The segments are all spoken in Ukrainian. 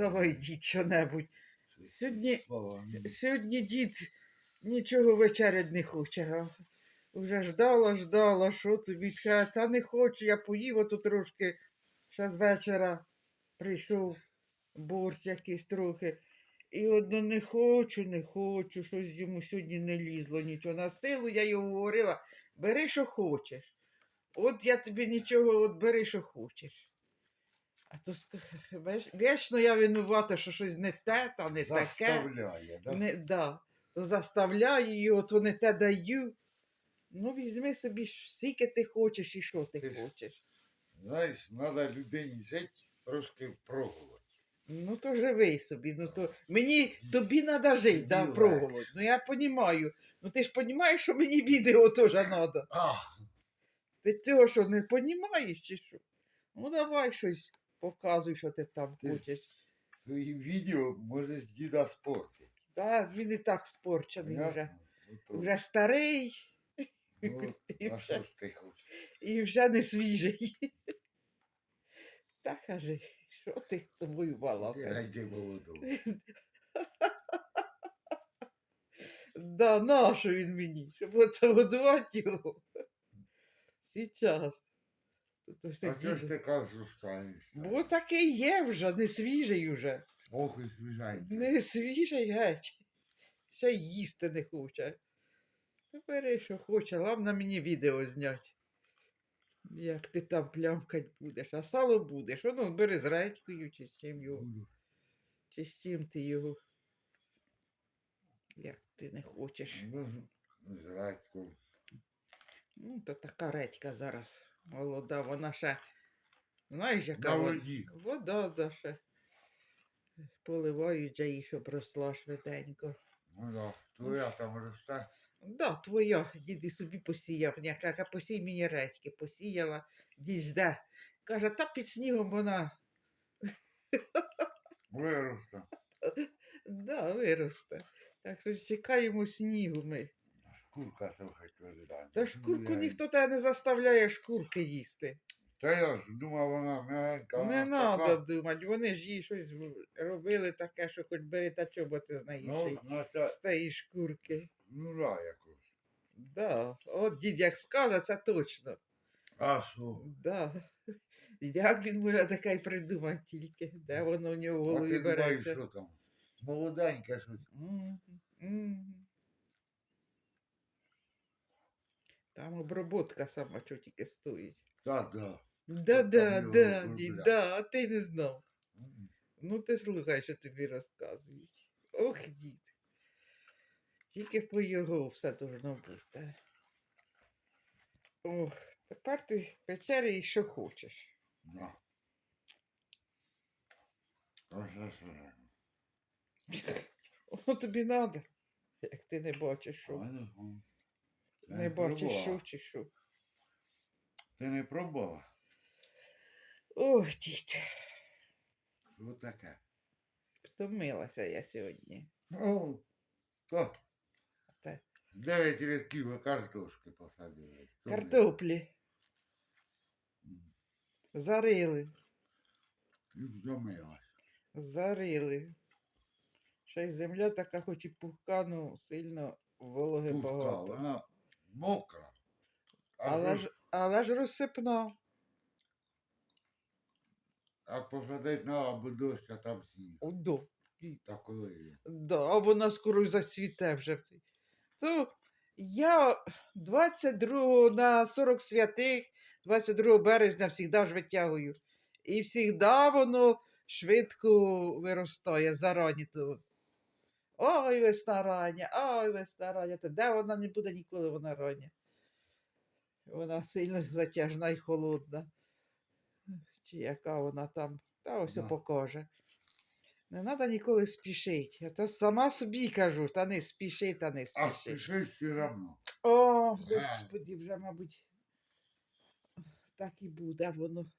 Давай, дід, що-небудь. Сьогодні, сьогодні дід нічого вечерять не хоче. Вже ждала, ждала, що тобі ще, та не хочу, я поїв ото трошки. Ще з вечора прийшов борщ якийсь трохи. І одно не хочу, не хочу, щось йому сьогодні не лізло нічого. На силу я його говорила, бери, що хочеш. От я тобі нічого, от бери, що хочеш. То вічно я винувата, що щось не те, та не таке. Заставляє, да? Не, да. То заставляю його, то не те даю. Ну, візьми собі, скільки ти хочеш і що ти Ти хочеш. Знаєш, треба людині жити трошки пробувати. Ну, то живий собі. Ну, то... Мені тобі треба жити, да, Діле. проголодь. Ну я розумію. Ну ти ж розумієш, що мені відео теж треба. Ти цього що не розумієш чи що? Ну давай щось показуй, що ти там Ти- хочеш. свої відео можеш діда спортити. Да, він і так спорчений вже. Понятно? Ото, Вже старий ну, і а вже. що ж ти хочеш? і вже не свіжий. Та кажи, що ти з тобою балакаєш? найди молодого. Да, нащо він мені? Щоб оце годувати його. Сейчас. А що ж ти кажеш. Бо такий є вже, не свіжий уже. Ох, і свіженький. Не свіжий геть. Ще й їсти не хоче. Та бери, що хоче, головне мені відео зняти. Як ти там плямкать будеш, а сало будеш. Ну, бери з редькою чи з чим його. Буду. Чи з чим ти його. Як ти не хочеш. Ну, з радьком. Ну, то така редька зараз молода, вона ще. Знаєш, яка вона? Вода да, ще. Поливають же її, щоб росла швиденько. Ну да, твоя там росте. Да, твоя, діди собі посіяв. Я каже, посій мені редьки, посіяла, дід жде. Каже, та під снігом вона Виросте. да, виросте. Так що чекаємо снігу ми. Шкурка трохи тверда. Та шкурку Я- ніхто тебе не заставляє шкурки їсти. Та я ж думав, вона м'ягенька. Не треба думати, вони ж їй щось робили таке, що хоч бери та чоботи з неї Ну, наче, З тієї шкурки. ну да, якось. Да. От дід як скаже, це точно. А що? Да. Як він може таке придумати тільки, де воно в нього в А голові ти думаєш, береться. що там? Молоденьке щось. Мгм, мгм. Там оброботка сама що тільки стоїть. Так, да. Да, да, його да, дід, да, а ти не знав. Ну ти слухай, що тобі розказують. Ох, дід. Тільки по його все должно бути. Ох, тепер ти вечеряй, що хочеш. Да. Ось. О, тобі треба. Як ти не бачиш, що. Ну, Ти Не бачиш, пробувала? що чи що. Ти не пробувала? Ох, дід. Що таке? Втомилася я сьогодні. Ну, то. Та- Дев'ять рядків картошки посадили. Картоплі зарили, ти? І втомилась. зарили. Ще й земля така, хоч і пухка, ну сильно вологи Пухка, багато. вона мокра. А, Але ж... ж, але ж розсипна. а посадить на або дощ, а там сніг. Удо. дід. Та коли? Да, а вона скоро й зацвіте вже. в цій. То я 22 на 40 святих, 22 березня завжди ж витягую. І завжди воно швидко виростає зарані. То. Ой, весна рання, ой, весна рання. Та де вона не буде ніколи вона рання. Вона сильно затяжна і холодна. Чи яка вона там, та ось Да. покаже. Не треба ніколи спішити. Я то сама собі кажу, та не спіши, та не А спіши. все равно. О, господі, вже, мабуть, так і буде воно.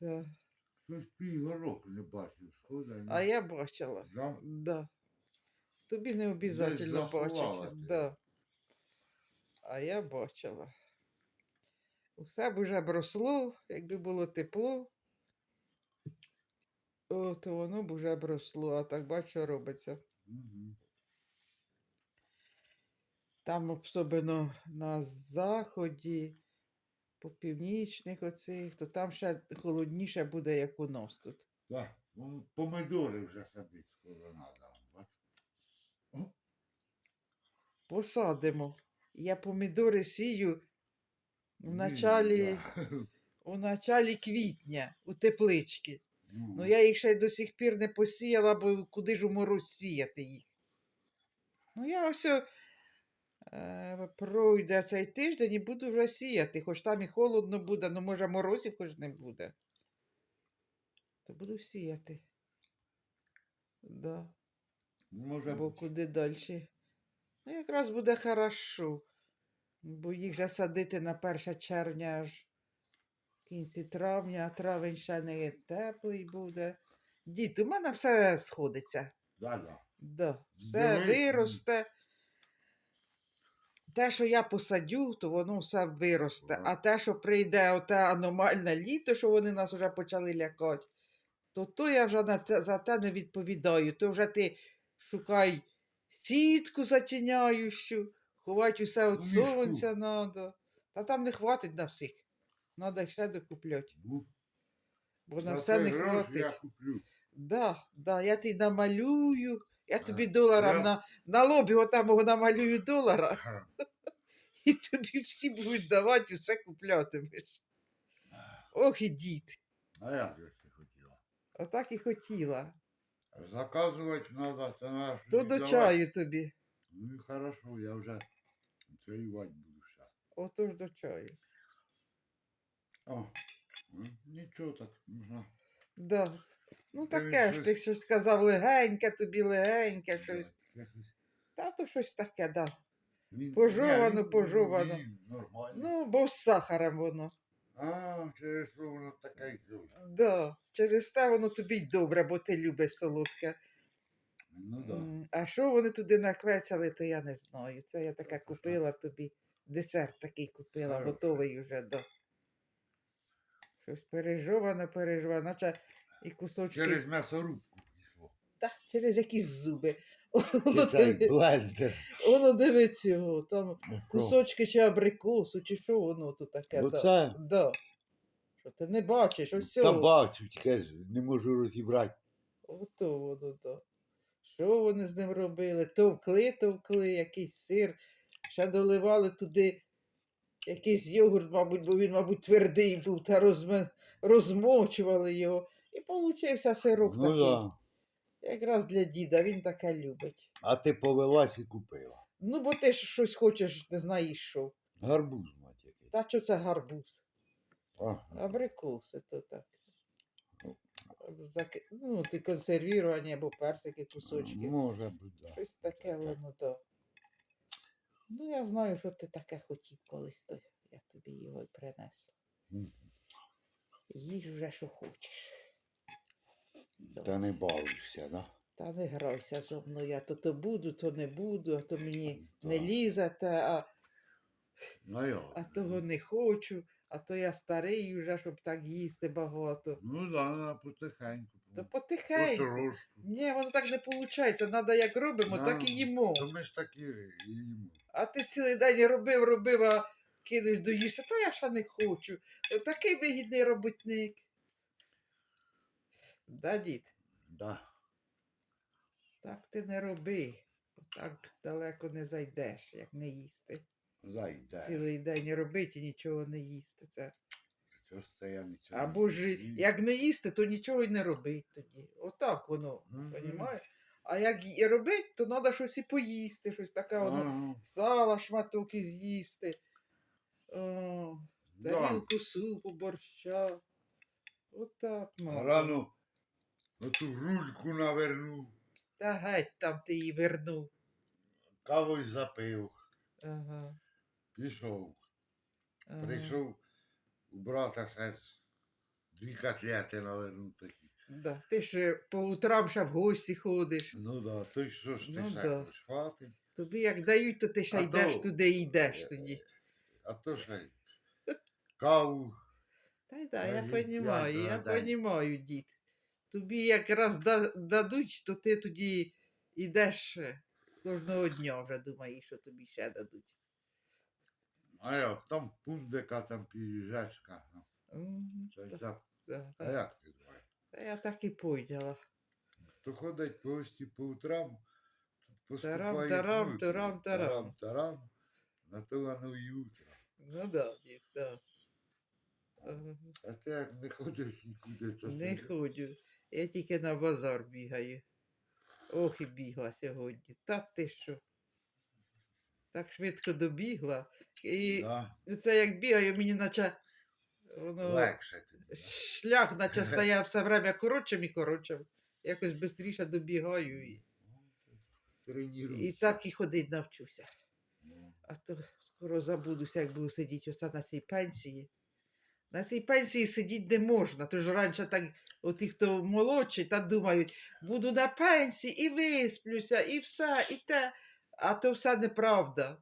Да. Щось півгорок не бачив, схода. А я бачила. Да? Да. Тобі не обов'язково бачити. Да. А я бачила. Усе б уже б росло, якби було тепло. О, то воно б уже обросло, а так бачу, робиться. Мгм. Там особливо на заході, по північних оцих, то там ще холодніше буде, як у нас тут. Так, помидори вже садить скоро треба. Посадимо. Я помідори сію в началі, у началі квітня у теплички. Ну, Ну я їх ще до сих пір не посіяла, бо куди ж у мороз сіяти їх. Ну я ось пройде цей тиждень і буду вже сіяти, хоч там і холодно буде, ну може морозів хоч не буде. То буду сіяти. Да. може Бо бути. куди далі. Ну, якраз буде хорошо. Бо їх же садити на 1 червня аж в кінці травня, а травень ще не теплий буде. Дід, у мене все сходиться. Да, да. Да, все Дивись, виросте. Те, що я посадю, то воно все виросте. А те, що прийде оте аномальне літо, що вони нас вже почали лякати, то то я вже на те, за те не відповідаю. То вже ти шукай сітку затіняючу, ховати усе від сонця надо. Та там не хватить на всіх. Надо ще докупляти, Ну, бо на все не хватить. Я куплю. Да, да, я ти намалюю, я А, тобі доларом я- на, на лобі отам його намалюю долара, Ха. і тобі всі будуть давати, все куплятимеш. Ох і дід. А як же ж ти хотіла? Отак і хотіла. Заказувати треба, це наш. То до чаю тобі. Ну і хорошо, я вже чаювати буду зараз. Отож до чаю. О, ну, нічого так, можна. Да. Ну таке ж, ти щось сказав легеньке, тобі легеньке, щось. Та то щось таке, да. він- Пожовано, Ні, пожовано. Нормально. Ну, бо з сахаром воно. А, через що воно таке й. Да. Через те воно тобі й добре, бо ти любиш солодке. Ну. Да. М, А що вони туди наквецяли, то я не знаю. Це я таке купила тобі. Десерт такий купила, Хороше. готовий уже до. Щось пережовано, пережовано, наче і кусочки. Через м'ясорубку пішло. Та, через якісь зуби. Воно диви- блендер. Воно дивиться його, там Ну, кусочки чи абрикосу, чи що воно тут таке. Да. Оце Да. Що ти не бачиш, ось та цього. бачу, тільки ж не можу розібрати. Ото воно, да. Що вони з ним робили? Товкли, товкли, якийсь сир, ще доливали туди якийсь йогурт, мабуть, бо він, мабуть, твердий був, та розме... розмочували його. І получився сирок Ну такий. да. Якраз для діда, він таке любить. А ти повелась і купила. Ну, бо ти ж щось хочеш, не знаєш що. Гарбуз, мать який. Та що це гарбуз? Ага. Абрикоси то так. Ну. Заки... Ну, ти консервіровані або персики, кусочки. Може бути, да. Щось таке воно то. Ну, я знаю, що ти таке хотів колись, то я тобі його й принесла. Мгм. Їж вже, що хочеш. Та не бавишся, да? Та не грайся зо мною, я то то буду, то не буду, а то мені не Так. лізете, а, Ну йо. а того не хочу, а то я старий вже, щоб так їсти багато. Ну да, потихеньку. То потихеньку. Потрошку. Ні, воно так не виходить. Треба як робимо, так і їмо. То ми ж такі їмо. А ти цілий день робив, робив, а кинуть доїсти. Та я ще не хочу. Такий вигідний робітник. Да, дід, Да. так ти не роби. Так далеко не зайдеш, як не їсти. Зайде. Цілий день робити і нічого не їсти. Це. Ж це я нічого. Або не ж їм. як не їсти, то нічого й не робить тоді. Отак воно, Мгм. понімаєш? А як і робить, то треба щось і поїсти, щось таке воно. Ага. Сала шматок і з'їсти. О, Да. тарілку супу, борща. Отак, мама. Рано оту рульку навернув, Та геть там ти її вернув. кавою запив, Ага. пішов. ага. Прийшов у брата ще дві котлети навернув такі. Да. Ти ж по утрам ще в гості ходиш. Ну да, то й що ж ти Ну ще да. хочеш? Тобі як дають, то ти ще А йдеш то- туди і йдеш тоді. А то ще й каву. Та й да, я Та понімаю, я я понімаю, дід. Тобі якраз дадуть, то ти тоді йдеш е, кожного дня вже думаєш, що тобі ще дадуть. А як там пундика, там піріжечка. ну, Це так. А як ти думаєш? Та я так і поняла. Хто ходить по гості по утрам, поступає тарам, внутрі. тарам, тарам. тарам, тарам, на то воно і утро. Ну да, дід, да. А ти як не ходиш нікуди, то Не собі- ходжу. Я тільки на базар бігаю. Ох і бігла сьогодні. Та ти що? Так швидко добігла. І Да, це як бігаю, мені наче воно легше тобі. шлях, наче стає все время коротшим і коротшим. Якось швидше добігаю і, і так і ходить навчуся. Ну, А то скоро забудуся, як буду сидіти оце на цій пенсії. На цій пенсії сидіти не можна. Тож раніше так, от ті, хто молодші, так думають, буду на пенсії і висплюся, і все, і те. А то все неправда.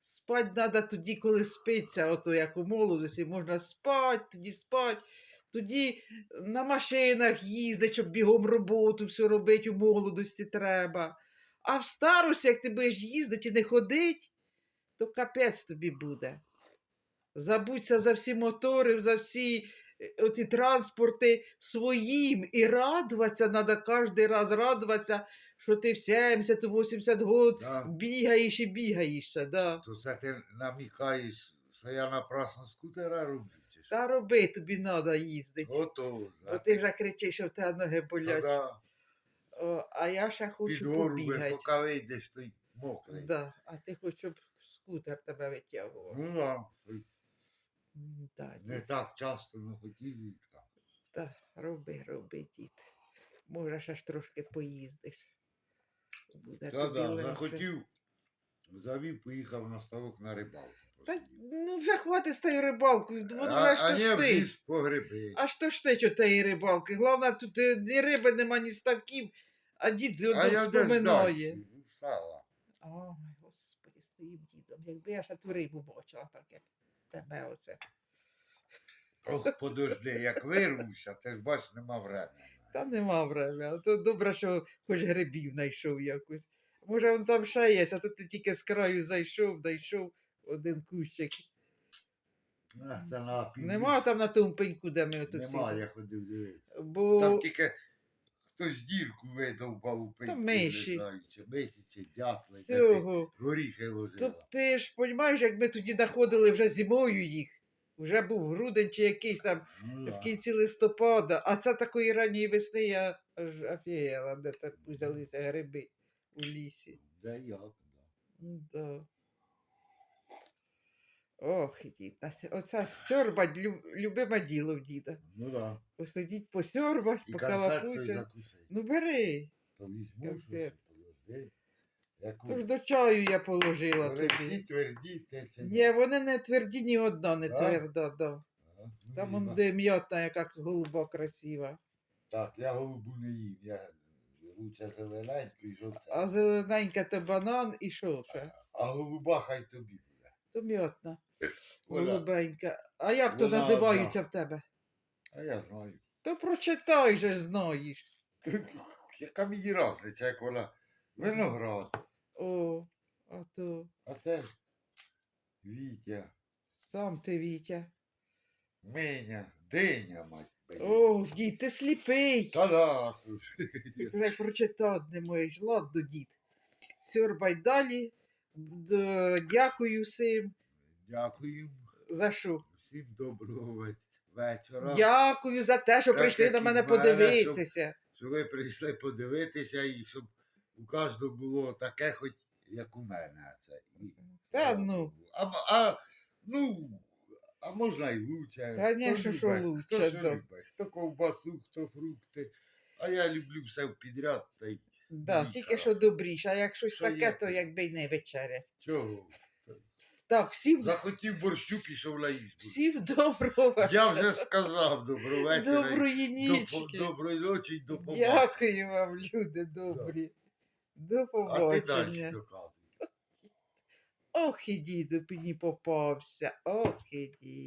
Спать треба тоді, коли спиться, ото як у молодості, можна спати, тоді спати, тоді на машинах їздити, щоб бігом роботу все робити у молодості треба. А в старості, як ти будеш їздити і не ходить, то капець тобі буде. Забудься за всі мотори, за всі е, оті транспорти своїм і радуватися, треба кожен раз радуватися, що ти в 70-80 год да. бігаєш і бігаєшся. Да. То це ти намікаєш, що я напрасно скутера роблю. Та роби тобі треба їздити. Готово. Бо ти вже кричиш, що в тебе ноги болять. Тоді О, а я ще під хочу горуби, побігати. поки вийдеш, то й мокрий. Да. А ти хочеш, щоб скутер тебе витягував. Ну да. Да, Не дід. так часто, ну хотів і так. Та, роби, роби, дід. Може, ще ж трошки поїздиш. Буде Та тобі да, легше. захотів, завів, поїхав на ставок на рибалку. Та, ну вже хватить з тією рибалкою, воно а, аж а не в тошнить. ліс по гриби. Аж тошнить у тієї рибалки. Головне, тут е, ні риби нема, ні ставків, а дід А одно я вспоминає. далі, у. Ой, господи, своїм дідом. Якби я ще ту рибу бачила, так як тебе оце. Ох, подожди, як вирвуся, ти ж бач, нема времени. Та нема времени. То добре, що хоч грибів знайшов якось. Може, він там ще є, а то ти тільки з краю зайшов, знайшов один кущик. Та на Нема там на тому пеньку, де ми ото Нема, всі. я ходив дивитися. Бо Там тільки хтось дірку видовбав у пеньку, миші. не знаю, чи миші, чи дятли, де ти цього. горіхи То ложила. ти ж розумієш, як ми тоді знаходили вже зимою їх. Вже був грудень чи якийсь там Ну, в да. кінці листопада, а це такої ранньої весни я аж офігела, де так взялися гриби у лісі. Де як, да. Да. Ох, дід, оце сьорбать любиме діло в діда. Ну да. Посидіть, посьорбать, І конфеткою покалапучать. Ну бери, То візьму щось, подожди. Яку? то ж до чаю я положила Вони всі тобі. тверді, те чи Ні, вони не тверді, ні одна не Так? тверда, да. Ага, ну, Там он де м'ятна, яка голуба красива. Так, я голубу не їм, я лучше зелененьку і жовтеньку. А зелененька то банан і що ще? А голуба хай тобі буде. То м'ятна, голубенька. А як то Вона називаються в тебе? А я знаю. То прочитай же знаєш. Яка мені разниця, як вона виноград. О, а то А це Вітя, сам ти Вітя. Миня, Диня, мать. би. О, дід, ти сліпий. Та да, слушай. Вже прочитати не можеш. Ладно, дід. Сьорбай далі. Дякую всім. Дякую. За що? Всім доброго вечора. Дякую за те, що Так, прийшли на мене подивитися. Що ви прийшли подивитися і щоб у кожного було таке, хоч як у мене. Це. І, Та ну. А, а, ну, а можна і лучше. Хто що лучше, Хто що любить. Хто ковбасу, хто фрукти. А я люблю все підряд. Та й Да, тільки що? добріше, а як щось Що таке, є то якби й не вечерять. чого? Так, всім, Захотів борщу, пішов на їжу. всім доброго вечора. Я вже сказав доброго вечора. і Доброї до, нічки. доброї ночі і до побачення. Дякую вам, люди добрі. До А ти далі побачення. доказуй. Ох і діду мені попався. Ох і дід.